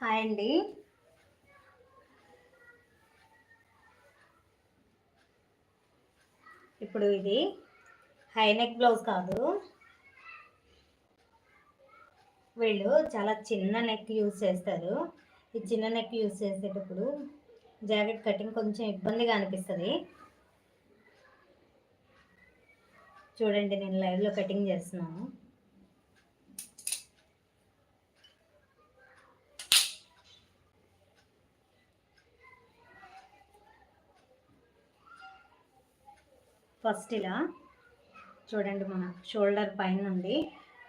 Hi అండి. ఇప్పుడు ఇది హై నెక్ బ్లౌజ్ కాదు. వీళ్ళు చాలా చిన్న నెక్ యూజ్ చేస్తారు. ఈ చిన్న నెక్ యూజ్ చేసేటప్పుడు జాకెట్ కటింగ్ కొంచెం ఇబ్బందిగా అనిపిస్తుంది. చూడండి నేను లైవ్లో కటింగ్ చేస్తున్నాను. ఫస్ట్ ఇలా చూడండి మన షోల్డర్ పైన నుండి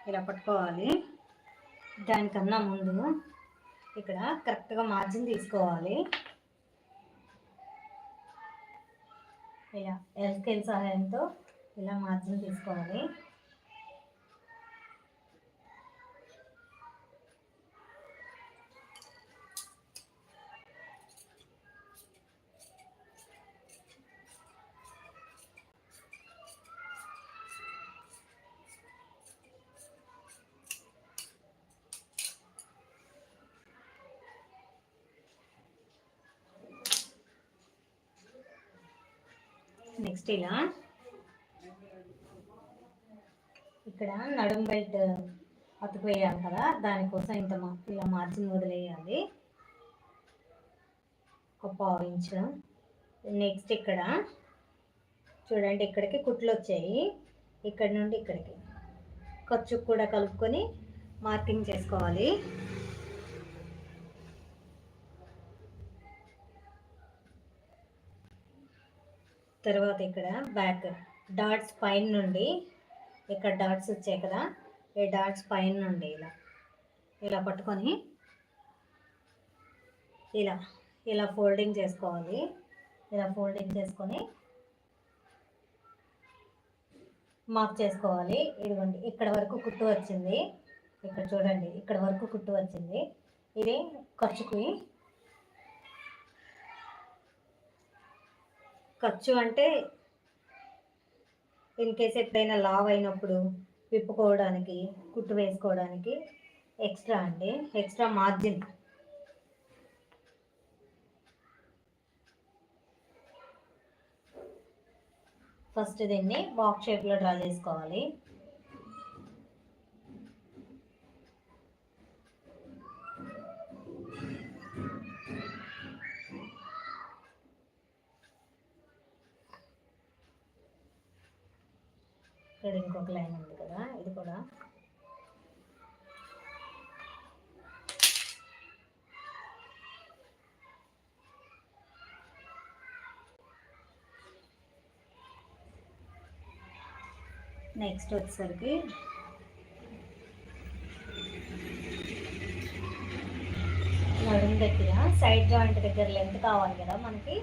ఇలా పట్టుకోవాలి. దానికన్నా ముందు ఇక్కడ కరెక్ట్గా మార్జిన్ తీసుకోవాలి. ఇలా ఎల్ స్కేల్ సహాయంతో ఇలా మార్జిన్ తీసుకోవాలి. నెక్స్ట్ ఇలా. ఇక్కడ నడుం బెల్ట్ అతుకు కదా దానికోసం ఇంత మా ఇలా మార్జిన్ వదిలేయాలి. ఒక పావు ఇంచు. నెక్స్ట్ ఇక్కడ. చూడండి ఇక్కడికి కుట్లు వచ్చాయి. ఇక్కడ నుండి ఇక్కడికి. ఖర్చు కూడా కలుపుకొని మార్కింగ్ చేసుకోవాలి. తర్వాత ఇక్కడ బ్యాక్ డాట్స్ పైన నుండి ఇక్కడ డాట్స్ వచ్చాయి కదా ఈ డాట్స్ పైన నుండి ఇలా ఇలా పట్టుకొని ఇలా ఇలా ఫోల్డింగ్ చేసుకోవాలి. ఇలా ఫోల్డింగ్ చేసుకొని మార్క్ చేసుకోవాలి. ఇదిగోండి ఇక్కడ వరకు కుట్టు వచ్చింది. ఇక్కడ చూడండి ఇక్కడ వరకు కుట్టు వచ్చింది. ఇది ఖర్చుకి ఖర్చు అంటే ఇన్ కేస్ ఎప్పుడైనా లావ్ అయినప్పుడు విప్పుకోవడానికి కుట్టు వేసుకోవడానికి ఎక్స్ట్రా అండి. ఎక్స్ట్రా మార్జిన్ ఫస్ట్ దీన్ని బాక్స్ షేప్లో డ్రా చేసుకోవాలి. ఇక్కడ ఇంకొక లైన్ ఉంది కదా ఇది కూడా. నెక్స్ట్ వచ్చేసరికి నడుము దగ్గర సైడ్ జాయింట్ దగ్గర లెంత్ కావాలి కదా మనకి.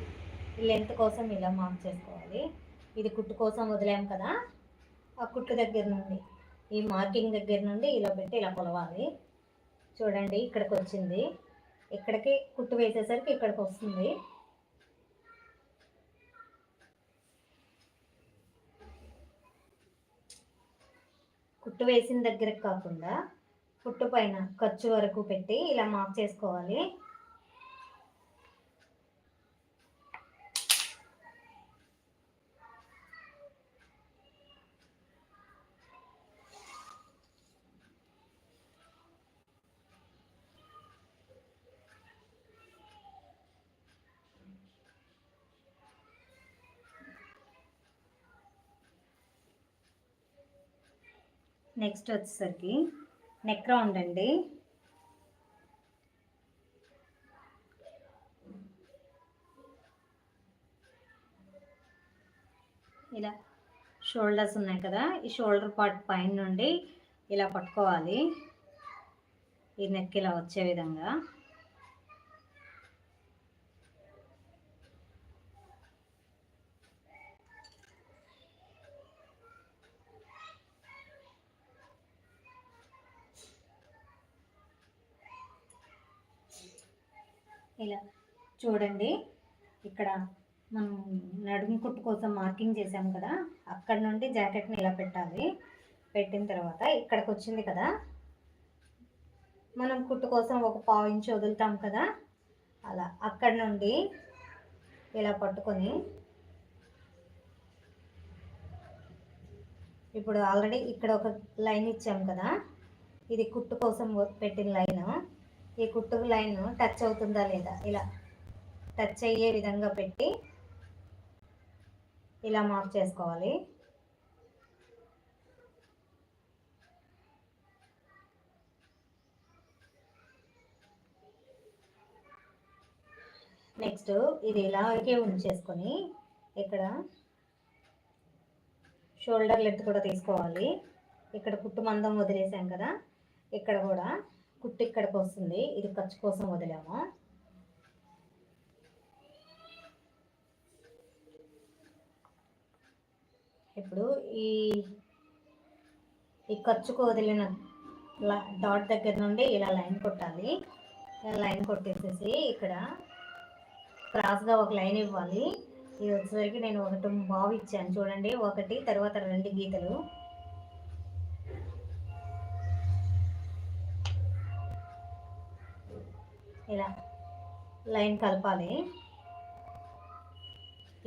ఈ లెంత్ కోసం ఇలా మార్క్ చేసుకోవాలి. ఇది కుట్టు కోసం వదిలాం కదా. ఆ కుట్టు దగ్గర నుండి ఈ మార్కింగ్ దగ్గర నుండి ఇలా పెట్టి ఇలా కొలవాలి. చూడండి ఇక్కడికి వచ్చింది. ఇక్కడికి కుట్టు వేసేసరికి ఇక్కడికి వస్తుంది. కుట్టు వేసిన దగ్గరకు కాకుండా కుట్టు పైన ఖర్చు వరకు పెట్టి ఇలా మార్క్ చేసుకోవాలి. నెక్స్ట్ వచ్చేసరికి నెక్ రౌండ్ అండి. ఇలా షోల్డర్స్ ఉన్నాయి కదా ఈ షోల్డర్ పార్ట్ పైన నుండి ఇలా పట్టుకోవాలి. ఈ నెక్ ఇలా వచ్చే విధంగా. ఇలా చూడండి. ఇక్కడ మనం నడుము కుట్టు కోసం మార్కింగ్ చేసాం కదా. అక్కడ నుండి జాకెట్ని ఇలా పెట్టాలి. పెట్టిన తర్వాత ఇక్కడికి వచ్చింది కదా. మనం కుట్టు కోసం ఒక పావు ఇంచు వదులుతాం కదా. అలా అక్కడ నుండి ఇలా పట్టుకొని ఇప్పుడు ఆల్రెడీ ఇక్కడ ఒక లైన్ ఇచ్చాం కదా. ఇది కుట్టు కోసం పెట్టిన లైన్. ఈ కుట్టుకు లైన్ టచ్ అవుతుందా లేదా? ఇలా టచ్ అయ్యే విధంగా పెట్టి ఇలా మార్క్ చేసుకోవాలి. నెక్స్ట్ ఇది ఇలాగే ఉంచేసుకొని ఇక్కడ షోల్డర్ లెంత్ కూడా తీసుకోవాలి. ఇక్కడ కుట్టు మందం వదిలేసాం కదా ఇక్కడ కూడా కుట్టు ఇక్కడికి వస్తుంది ఇది ఖర్చు కోసం వదిలాము. ఇప్పుడు ఈ ఈ ఖర్చుకు వదిలిన డాట్ దగ్గర నుండి ఇలా లైన్ కొట్టాలి. లైన్ కొట్టేసేసి ఇక్కడ క్రాస్గా ఒక లైన్ ఇవ్వాలి. ఇది వచ్చేసరికి నేను ఒకటి బావు ఇచ్చాను. చూడండి ఒకటి తర్వాత రెండు గీతలు. ఇలా లైన్ కలపాలి.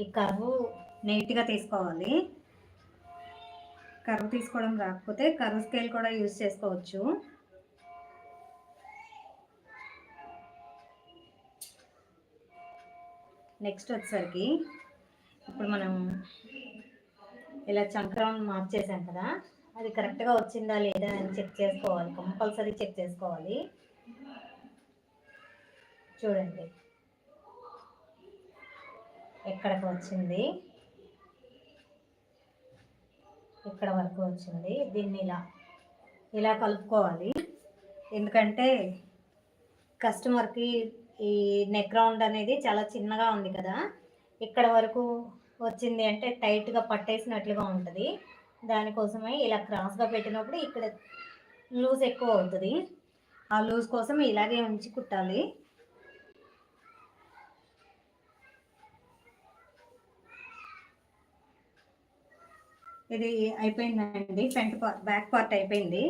ఈ కర్వ్ నీట్గా తీసుకోవాలి. కర్వ్ తీసుకోవడం రాకపోతే కర్వ్ స్కేల్ కూడా యూజ్ చేసుకోవచ్చు. నెక్స్ట్ వచ్చేసరికి ఇప్పుడు మనం ఇలా చంక్రం మార్చేసాం కదా అది కరెక్ట్గా వచ్చిందా లేదా అని చెక్ చేసుకోవాలి. కంపల్సరీ చెక్ చేసుకోవాలి. చూడండి. ఎక్కడికి వచ్చింది? ఇక్కడ వరకు వచ్చింది? దీన్ని ఇలా ఇలా కలుపుకోవాలి. ఎందుకంటే కస్టమర్కి ఈ నెక్ రౌండ్ అనేది చాలా చిన్నగా ఉంది కదా. ఇక్కడ వరకు వచ్చింది అంటే టైట్గా పట్టేసినట్లుగా ఉంటుంది. దానికోసమే ఇలా క్రాస్గా పెట్టినప్పుడు ఇక్కడ లూజ్ ఎక్కువ అవుతుంది. ఆ లూజ్ కోసం ఇలాగే ఉంచి కుట్టాలి. ఇది అయిపోయిందండి ఫ్రంట్ పార్ట్ బ్యాక్ పార్ట్ అయిపోయింది.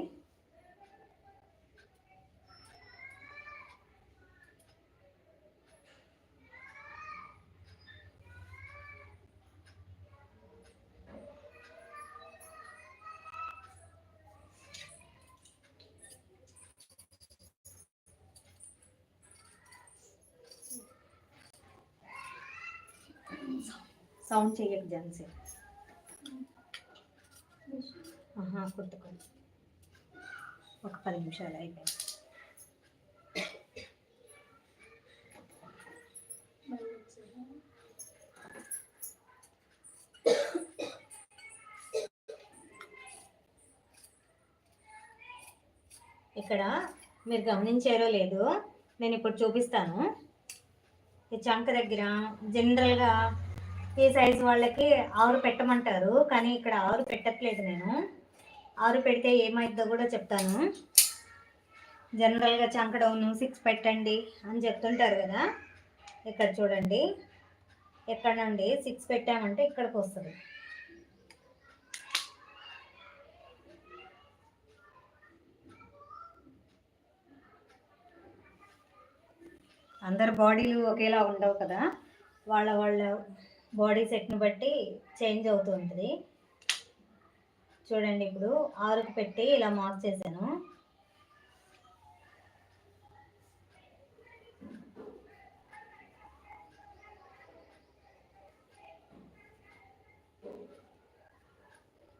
సౌండ్ చేయకు జన్సే ఆహా ఒక పది నిమిషాలు అయిపోయింది. ఇక్కడ మీరు గమనించారో లేదు నేను ఇప్పుడు చూపిస్తాను. ఈ చంక దగ్గర జనరల్గా ఈ సైజు వాళ్ళకి ఆరు పెట్టమంటారు కానీ ఇక్కడ ఆరు పెట్టట్లేదు నేను. ఆరు పెడితే ఏమైద్దో కూడా చెప్తాను. జనరల్గా చంకడౌను సిక్స్ పెట్టండి అని చెప్తుంటారు కదా. ఇక్కడ చూడండి. ఎక్కడ నుండి సిక్స్ పెట్టామంటే ఇక్కడికి వస్తుంది. అందరు బాడీలు ఒకేలా ఉండవు కదా. వాళ్ళ వాళ్ళ బాడీ సెట్ని బట్టి చేంజ్ అవుతూ ఉంటుంది. చూడండి ఇప్పుడు ఆరుకు పెట్టి ఇలా మార్క్ చేశాను.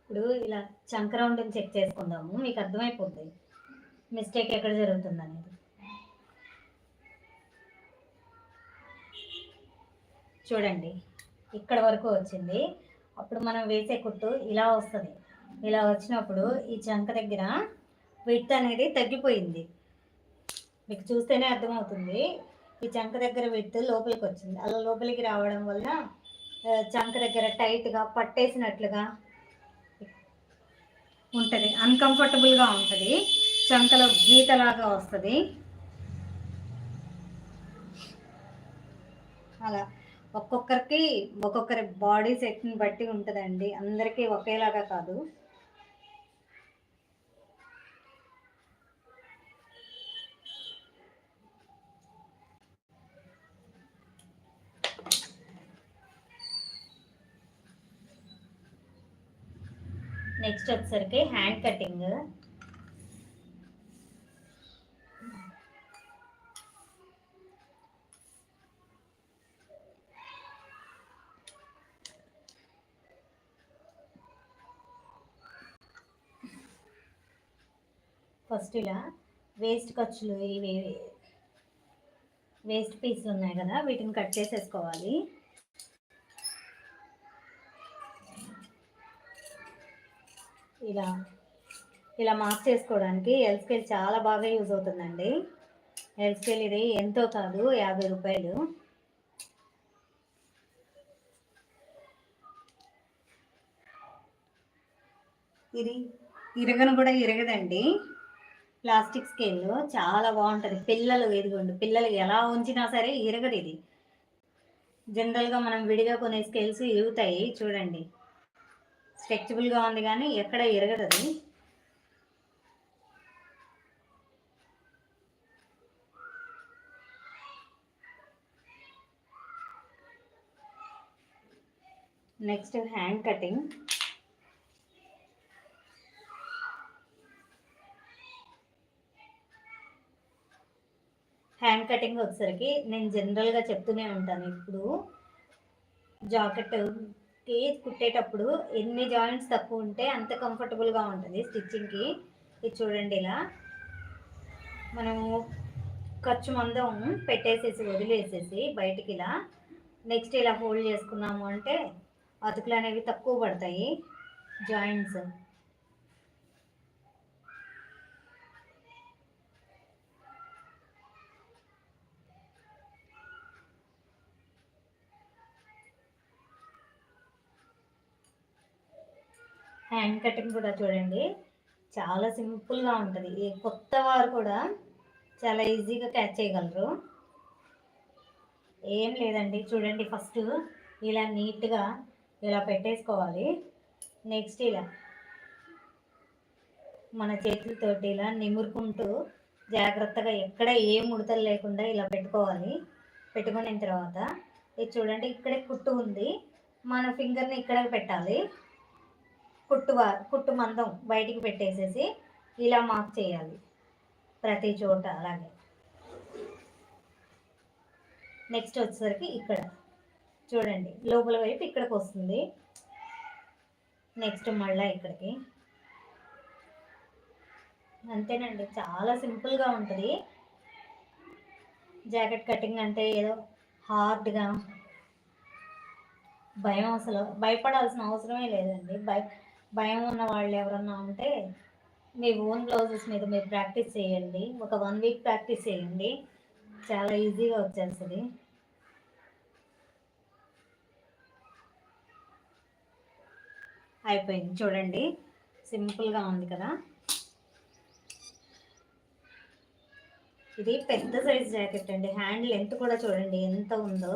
ఇప్పుడు ఇలా చంక్రౌండ్ని చెక్ చేసుకుందాము. మీకు అర్థమైపోతుంది మిస్టేక్ ఎక్కడ జరుగుతుంది అనేది చూడండి. ఇక్కడ వరకు వచ్చింది. అప్పుడు మనం వేసే కుట్టు ఇలా వస్తుంది. ఇలా వచ్చినప్పుడు ఈ చంక దగ్గర విడ్త్ అనేది తగ్గిపోయింది. మీకు చూస్తేనే అర్థమవుతుంది. ఈ చంక దగ్గర విడ్త్ లోపలికి వచ్చింది. అలా లోపలికి రావడం వల్ల చంక దగ్గర టైట్గా పట్టేసినట్లుగా ఉంటుంది. అన్కంఫర్టబుల్గా ఉంటుంది. చంకలో గీతలాగా వస్తుంది. అలా ఒక్కొక్కరికి ఒక్కొక్కరి బాడీ సెట్ని బట్టి ఉంటుందండి. అందరికీ ఒకేలాగా కాదు. నెక్స్ట్ వచ్చేసరికి హ్యాండ్ కటింగ్ ఫస్ట్ ఇలా వేస్ట్ ఖర్చులు ఇవి వేస్ట్ పీసులు ఉన్నాయి కదా వీటిని కట్ చేసేసుకోవాలి. ఇలా ఇలా మార్క్ చేసుకోవడానికి ఎల్ స్కేల్ చాలా బాగా యూజ్ అవుతుందండి. ఎల్ స్కేల్ ఇది ఎంతో కాదు యాభై రూపాయలు. ఇది ఇరగను కూడా ఇరగదండి. ప్లాస్టిక్ స్కేల్ చాలా బాగుంటుంది. పిల్లలు ఇదిగోండి పిల్లలు ఎలా ఉంచినా సరే ఇరగదు ఇది. జనరల్గా మనం విడిగా కొనే స్కేల్స్ ఇరుగుతాయి చూడండి. స్ట్రెచబుల్గా ఉంది కానీ ఎక్కడ ఇరగదు అది next hand cutting hand cutting వచ్చేసరికి నేను జనరల్గా చెప్తూనే ఉంటాను. ఇప్పుడు జాకెట్ జాకెట్కి కుట్టేటప్పుడు ఎన్ని జాయింట్స్ తక్కువ ఉంటే అంత కంఫర్టబుల్గా ఉంటుంది స్టిచ్చింగ్కి. ఇది చూడండి ఇలా. మనము ఖర్చు మందం పెట్టేసేసి వదిలేసేసి బయటికి ఇలా. నెక్స్ట్ ఇలా ఫోల్డ్ చేసుకున్నాము అంటే అతుకులు అనేవి తక్కువ పడతాయి జాయింట్స్. హ్యాండ్ కటింగ్ కూడా చూడండి. చాలా సింపుల్గా ఉంటుంది. కొత్త వారు కూడా చాలా ఈజీగా క్యాచ్ చేయగలరు. ఏం లేదండి. చూడండి ఫస్ట్ ఇలా నీట్గా ఇలా పెట్టేసుకోవాలి. నెక్స్ట్ ఇలా మన చేతులతోటి ఇలా నిమురుకుంటూ జాగ్రత్తగా ఎక్కడ ఏ ముడతలు లేకుండా ఇలా పెట్టుకోవాలి. పెట్టుకున్న తర్వాత ఇది చూడండి ఇక్కడే కుట్టు ఉంది. మన ఫింగర్ని ఇక్కడ పెట్టాలి. కుట్టు కుట్టు మందం బయటికి పెట్టేసేసి ఇలా మార్క్ చేయాలి. ప్రతి చోట అలాగే. నెక్స్ట్ వచ్చేసరికి ఇక్కడ. చూడండి లోపల వైపు ఇక్కడికి వస్తుంది. నెక్స్ట్ మళ్ళీ ఇక్కడికి. అంతేనండి చాలా సింపుల్గా ఉంటుంది. జాకెట్ కటింగ్ అంటే ఏదో హార్డ్గా భయం అసలు. భయపడాల్సిన అవసరమే లేదండి. భయ భయం ఉన్న వాళ్ళు ఎవరన్నా ఉంటే మీ ఓన్ బ్లౌజెస్ మీద మీరు ప్రాక్టీస్ చేయండి. ఒక వన్ వీక్ ప్రాక్టీస్ చేయండి. చాలా ఈజీగా వచ్చేస్తుంది. అయిపోయింది. చూడండి. సింపుల్గా ఉంది కదా. ఇది పెద్ద సైజ్ జాకెట్ అండి. హ్యాండ్ లెంత్ కూడా చూడండి ఎంత ఉందో.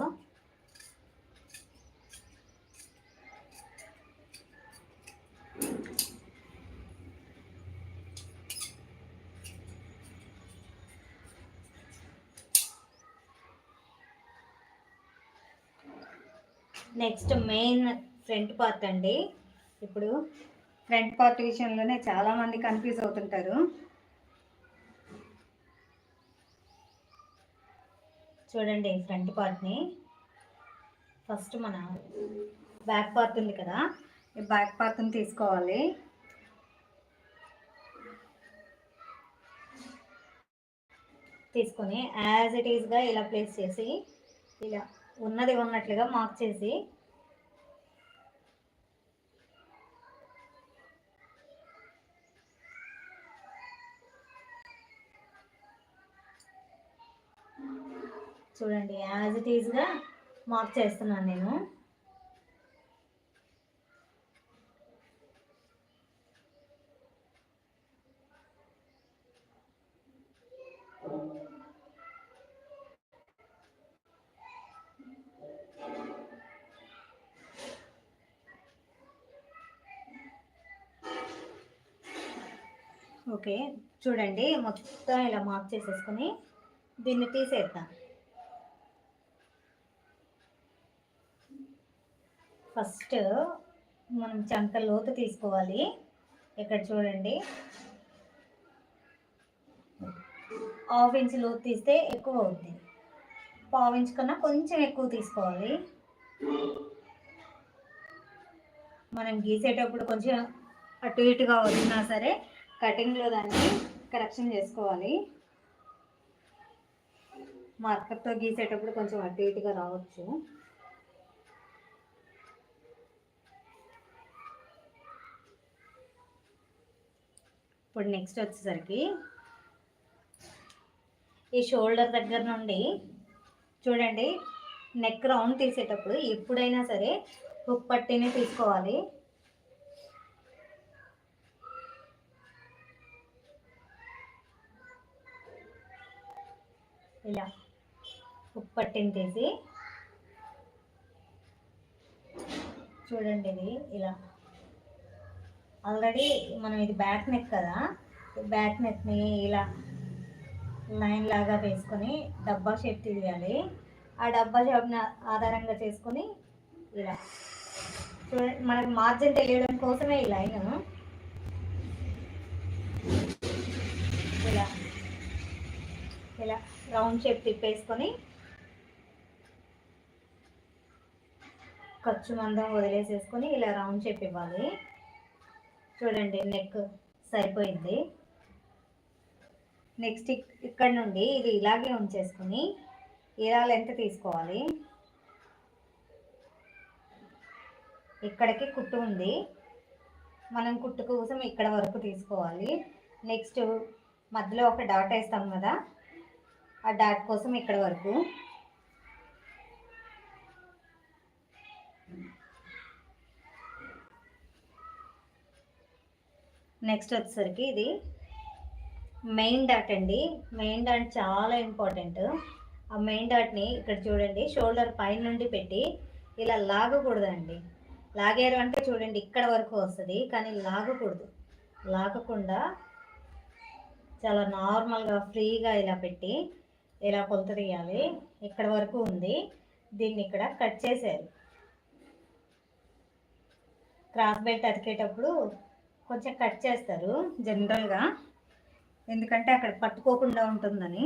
నెక్స్ట్ మెయిన్ ఫ్రంట్ పార్ట్ అండి. ఇప్పుడు ఫ్రంట్ పార్ట్ విషయంలోనే చాలామంది కన్ఫ్యూజ్ అవుతుంటారు. చూడండి ఫ్రంట్ పార్ట్ని ఫస్ట్ మన బ్యాక్ పార్ట్ ఉంది కదా. ఈ బ్యాక్ పార్ట్ని తీసుకోవాలి. తీసుకొని యాజ్ ఇట్ ఈస్గా ఇలా ప్లేస్ చేసి ఇలా ఉన్నది ఉన్నట్లుగా మార్క్ చేసి. చూడండి యాజ్ ఇట్ ఈజ్గా మార్క్ చేస్తున్నాను నేను. ఓకే చూడండి మొత్తం ఇలా మార్క్ చేసేసుకుని దీన్ని తీసేద్దాం. ఫస్ట్ మనం చంక లోతు తీసుకోవాలి. ఇక్కడ చూడండి. హాఫ్ ఇంచ్ లోతు తీస్తే ఎక్కువ అవుద్ది. పావు ఇంచ్ కన్నా కొంచెం ఎక్కువ తీసుకోవాలి. మనం గీసేటప్పుడు కొంచెం అటు ఇటుగా వచ్చినా సరే కటింగ్లో దాన్ని కరెక్షన్ చేసుకోవాలి. మార్కర్తో గీసేటప్పుడు కొంచెం అటు ఇటుగా రావచ్చు. ఇప్పుడు నెక్స్ట్ వచ్చేసరికి ఈ షోల్డర్ దగ్గర నుండి చూడండి నెక్ రౌండ్ తీసేటప్పుడు ఎప్పుడైనా సరే హుక్ పట్టీని తీసుకోవాలి. ఇలా ఉప్పు పట్టీని తీసి చూడండి ఇది ఇలా. ఆల్రెడీ మనం ఇది బ్యాక్ నెక్ కదా బ్యాక్ నెక్ని ఇలా లైన్ లాగా వేసుకొని డబ్బా షేప్ తీయాలి. ఆ డబ్బా షేప్ని ఆధారంగా చేసుకొని ఇలా. చూడండి మనకు మార్జిన్ తెలియడం కోసమే ఈ లైన్. ఇలా. ఇలా. రౌండ్ షేప్ తిప్పేసుకొని ఖర్చు మందం వదిలేసేసుకొని ఇలా రౌండ్ షేప్ ఇవ్వాలి. చూడండి నెక్ సరిపోయింది. నెక్స్ట్ ఇక్కడ నుండి ఇది ఇలాగే ఉంచేసుకుని ఇలా లెంత్ తీసుకోవాలి. ఇక్కడికి కుట్టు ఉంది. మనం కుట్టు కోసం ఇక్కడ వరకు తీసుకోవాలి. నెక్స్ట్ మధ్యలో ఒక డాట్ వేస్తాం కదా. ఆ డాట్ కోసం ఇక్కడ వరకు. నెక్స్ట్ వచ్చేసరికి ఇది మెయిన్ డాట్ అండి. మెయిన్ డాట్ చాలా ఇంపార్టెంట్ ఆ మెయిన్ డాట్ని ఇక్కడ చూడండి షోల్డర్ పైన నుండి పెట్టి ఇలా లాగకూడదండి. లాగారు అంటే చూడండి ఇక్కడ వరకు వస్తుంది కానీ లాగకూడదు. లాగకుండా చాలా నార్మల్గా ఫ్రీగా ఇలా పెట్టి ఇలా కొలత తీయాలి. ఇక్కడ వరకు ఉంది. దీన్ని ఇక్కడ కట్ చేశారు క్రాస్ బెల్ట్ అతికేటప్పుడు కొంచెం కట్ చేస్తారు జనరల్గా. ఎందుకంటే అక్కడ పట్టుకోకుండా ఉంటుందని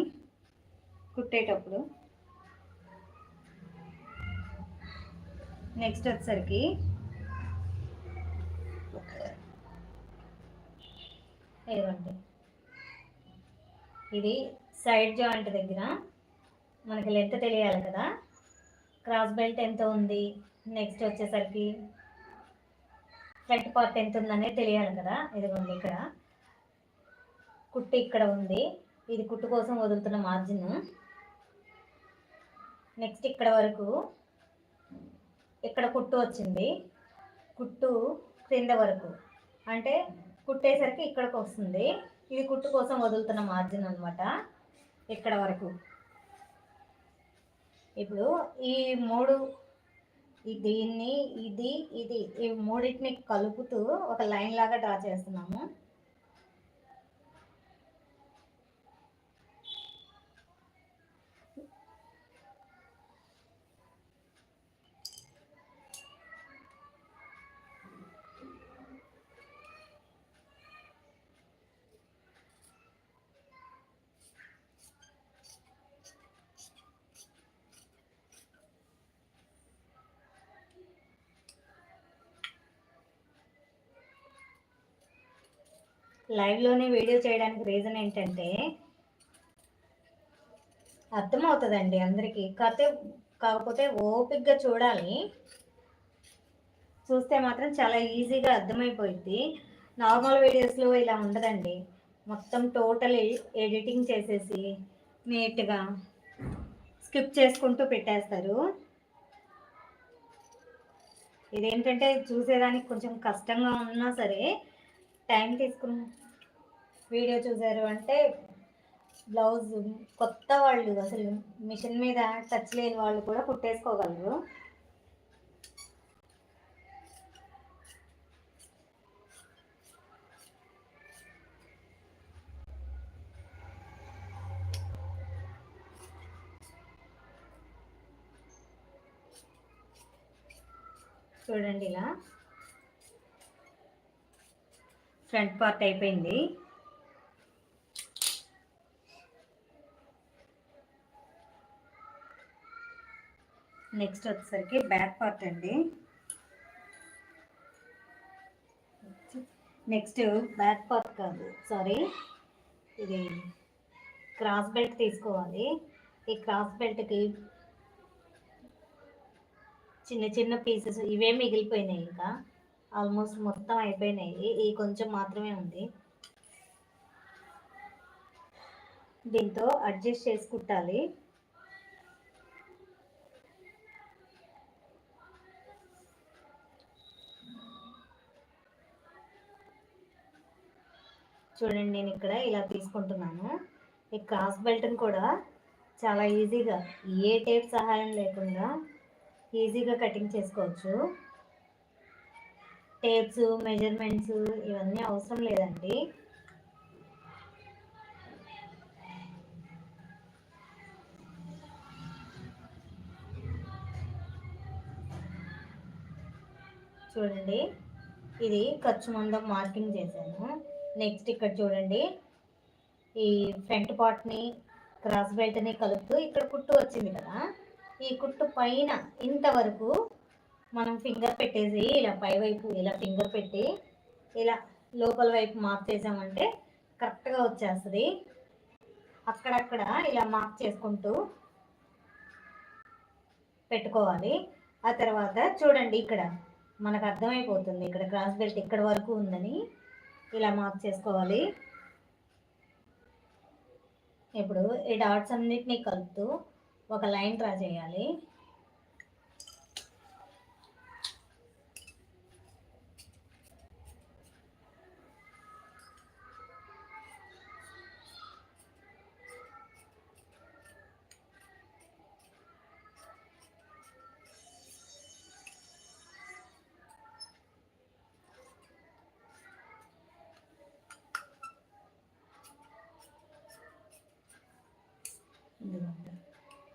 కుట్టేటప్పుడు. నెక్స్ట్ వచ్చేసరికి ఏదండి ఇది సైడ్ జాయింట్ దగ్గర మనకి లెంత్ తెలియాలి కదా. క్రాస్ బెల్ట్ ఎంత ఉంది? నెక్స్ట్ వచ్చేసరికి ఫ్రంట్ పార్ట్ ఎంత ఉందనేది తెలియాలి కదా. ఇదిగోండి ఇక్కడ. కుట్టు ఇక్కడ ఉంది. ఇది కుట్టు కోసం వదులుతున్న మార్జిన్ నెక్స్ట్ ఇక్కడ వరకు ఇక్కడ కుట్టు వచ్చింది. కుట్టు క్రింద వరకు. అంటే కుట్టేసరికి ఇక్కడికి వస్తుంది. ఇది కుట్టు కోసం వదులుతున్న మార్జిన్ అనమాట ఇక్కడ వరకు. ఇప్పుడు ఈ మూడు దీన్ని ఇది ఇది ఈ మూడింటిని కలుపుతూ ఒక లైన్ లాగా డ్రా చేస్తున్నాము. లైవ్లోనే వీడియో చేయడానికి రీజన్ ఏంటంటే అర్థమవుతుందండి అందరికీ. కాకపోతే కాకపోతే ఓపిక్గా చూడాలి. చూస్తే మాత్రం చాలా ఈజీగా అర్థమైపోయింది నార్మల్ వీడియోస్లో ఇలా ఉండదండి. మొత్తం టోటల్ ఎడిటింగ్ చేసేసి నీట్గా స్కిప్ చేసుకుంటూ పెట్టేస్తారు. ఇదేంటంటే చూసేదానికి కొంచెం కష్టంగా ఉన్నా సరే టైం తీసుకుని వీడియో చూసారు అంటే బ్లౌజ్ కొత్త వాళ్ళు అసలు మిషన్ మీద టచ్ లేని వాళ్ళు కూడా కుట్టేసుకోగలరు. చూడండి ఇలా. ఫ్రంట్ పార్ట్ అయిపోయింది. నెక్స్ట్ వచ్చేసరికి బ్యాక్ పార్ట్ అండి. నెక్స్ట్ బ్యాక్ పార్ట్ కాదు సారీ. ఇది క్రాస్ బెల్ట్ తీసుకోవాలి. ఈ క్రాస్ బెల్ట్కి చిన్న చిన్న పీసెస్ ఇవే మిగిలిపోయినాయి ఇంకా. ఆల్మోస్ట్ మొత్తం అయిపోయినాయి. ఈ కొంచెం మాత్రమే ఉంది. దీంతో అడ్జస్ట్ చేసుకుంటాలి. చూడండి నేను ఇక్కడ ఇలా తీసుకుంటున్నాను. ఈ క్రాస్ బెల్ట్ని కూడా చాలా ఈజీగా ఏ టేప్ సహాయం లేకుండా ఈజీగా కటింగ్ చేసుకోవచ్చు. టేప్స్ మెజర్మెంట్స్ ఇవన్నీ అవసరం లేదండి. చూడండి ఇది ఖర్చు మందం మార్కింగ్ చేశాను. నెక్స్ట్ ఇక్కడ చూడండి. ఈ ఫ్రంట్ పార్ట్ని క్రాస్ బెల్ట్ని కలుపుతూ ఇక్కడ కుట్టు వచ్చింది కదా. ఈ కుట్టు పైన ఇంతవరకు మనం ఫింగర్ పెట్టేసి ఇలా పై వైపు ఇలా ఫింగర్ పెట్టి ఇలా లోపల వైపు మార్క్ చేసామంటే కరెక్ట్గా వచ్చేస్తుంది. అక్కడక్కడ ఇలా మార్క్ చేసుకుంటూ పెట్టుకోవాలి. ఆ తర్వాత చూడండి ఇక్కడ మనకు అర్థమైపోతుంది. ఇక్కడ క్రాస్ బెల్ట్ ఇక్కడ వరకు ఉందని. ఇలా మార్క్ చేసుకోవాలి. ఇప్పుడు ఈ డాట్స్ అన్నిటినీ కలుపుతూ ఒక లైన్ డ్రా చేయాలి.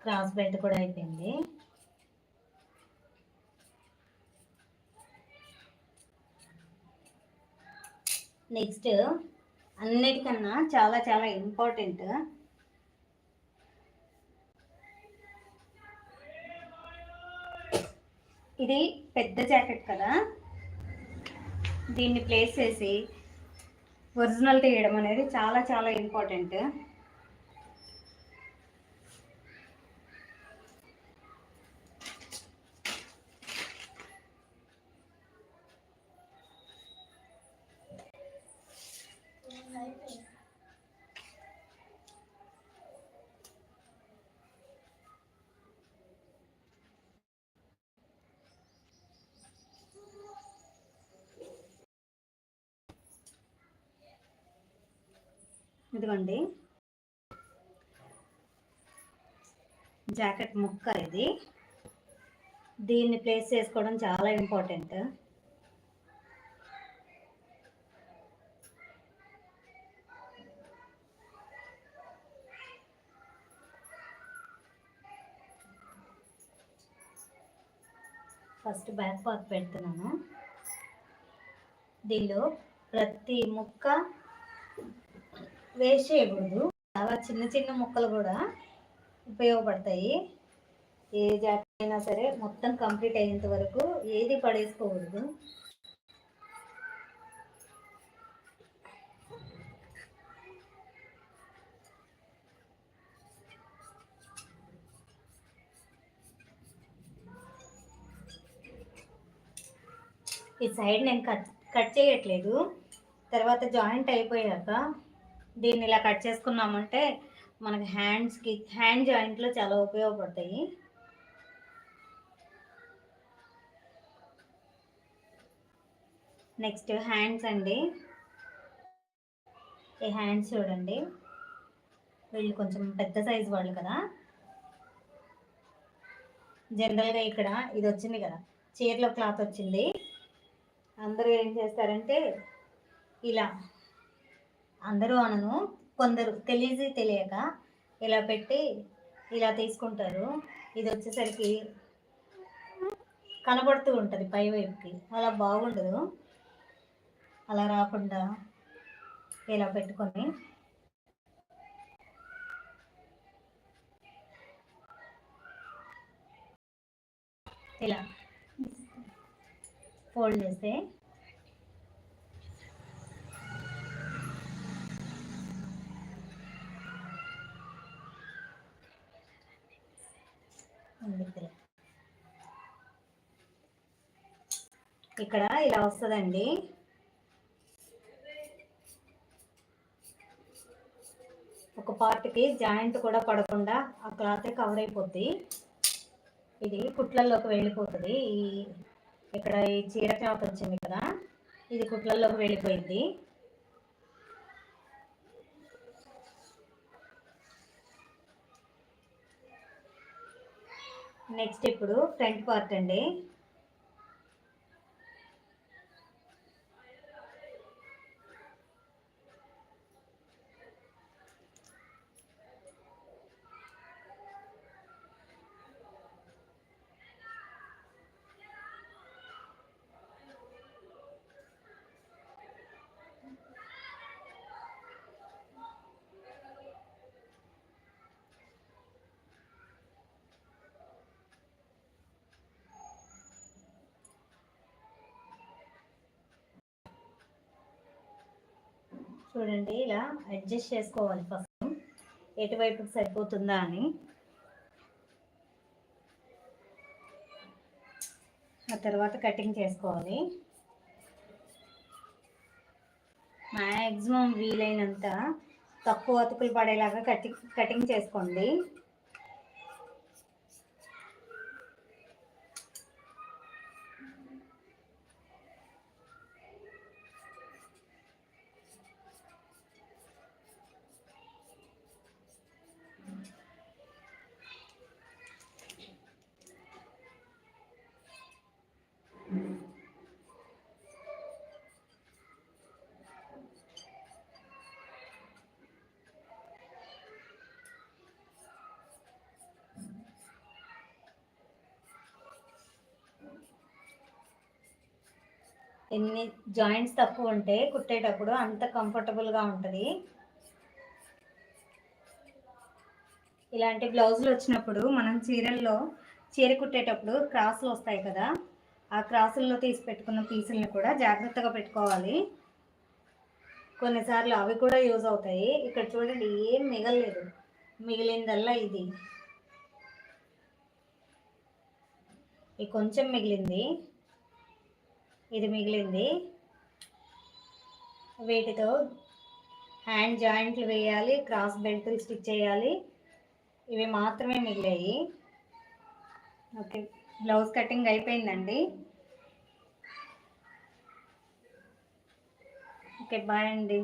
క్రాస్ బయట కూడా అయిపోయింది. నెక్స్ట్ అన్నిటికన్నా చాలా చాలా ఇంపార్టెంట్. ఇది పెద్ద జాకెట్ కదా? దీన్ని ప్లేస్ చేసి ఒరిజినల్ తీయడం అనేది చాలా చాలా ఇంపార్టెంట్. ఇదిగోండి. జాకెట్ ముక్క ఇది. దీన్ని ప్లేస్ చేసుకోవడం చాలా ఇంపార్టెంట్ ఫస్ట్ బ్యాక్ పార్ట్ పెడుతున్నాను. దీనిలో ప్రతి ముక్క వేస్ట్ చేయకూడదు. చాలా చిన్న చిన్న ముక్కలు కూడా ఉపయోగపడతాయి. ఏ జాతి అయినా సరే మొత్తం కంప్లీట్ అయ్యేంత వరకు ఏది పడేసుకోకూడదు. ఈ సైడ్ నేను కట్ కట్ చేయట్లేదు. తర్వాత జాయింట్ అయిపోయాక దీన్ని ఇలా కట్ చేసుకున్నామంటే మనకి హ్యాండ్స్కి హ్యాండ్ జాయింట్లో చాలా ఉపయోగపడతాయి. నెక్స్ట్ హ్యాండ్స్ అండి. ఈ హ్యాండ్స్ చూడండి. వీళ్ళు కొంచెం పెద్ద సైజు వాళ్ళు కదా. జనరల్గా ఇక్కడ ఇది వచ్చింది కదా. చీరలో క్లాత్ వచ్చింది. అందరూ ఏం చేస్తారంటే ఇలా అందరూ అనను కొందరు తెలిసి తెలియక ఇలా పెట్టి ఇలా తీసుకుంటారు. ఇది వచ్చేసరికి కనబడుతూ ఉంటుంది పై వైపుకి. అలా బాగుండదు. అలా రాకుండా ఇలా పెట్టుకొని ఇలా ఫోల్డ్ చేస్తే. ఇక్కడ ఇలా వస్తుందండి. ఒక పార్ట్కి జాయింట్ కూడా పడకుండా ఆ క్లాత్ కవర్ అయిపోద్ది. ఇది కుట్లల్లోకి వెళ్ళిపోతుంది. ఈ ఇక్కడ ఈ చీర క్లాత్ వచ్చింది కదా ఇది కుట్లల్లోకి వెళ్ళిపోయింది. నెక్స్ట్ ఇప్పుడు ఫ్రంట్ పార్ట్ అండి. చూడండి ఇలా అడ్జస్ట్ చేసుకోవాలి ఫస్ట్ ఎటువైపుకి సరిపోతుందా అని. ఆ తర్వాత కటింగ్ చేసుకోవాలి. మ్యాక్సిమం వీలైనంత తక్కువ అతుకులు పడేలాగా కటింగ్ కటింగ్ చేసుకోండి. ఎన్ని జాయింట్స్ తక్కువ ఉంటే కుట్టేటప్పుడు అంత కంఫర్టబుల్గా ఉంటుంది. ఇలాంటి బ్లౌజులు వచ్చినప్పుడు మనం చీరల్లో చీర కుట్టేటప్పుడు క్రాసులు వస్తాయి కదా ఆ క్రాసుల్లో తీసి పెట్టుకున్న పీసుల్ని కూడా జాగ్రత్తగా పెట్టుకోవాలి. కొన్నిసార్లు అవి కూడా యూజ్ అవుతాయి. ఇక్కడ చూడండి ఏం మిగలలేదు. మిగిలిందల్లా ఇది. ఇది కొంచెం మిగిలింది. ఇది మిగిలింది. వీటితో హ్యాండ్ జాయింట్లు వేయాలి క్రాస్ బెల్ట్లు స్టిచ్ చేయాలి. ఇవి మాత్రమే మిగిలాయి. ఓకే బ్లౌజ్ కటింగ్ అయిపోయిందండి. ఓకే బాయ్ అండి.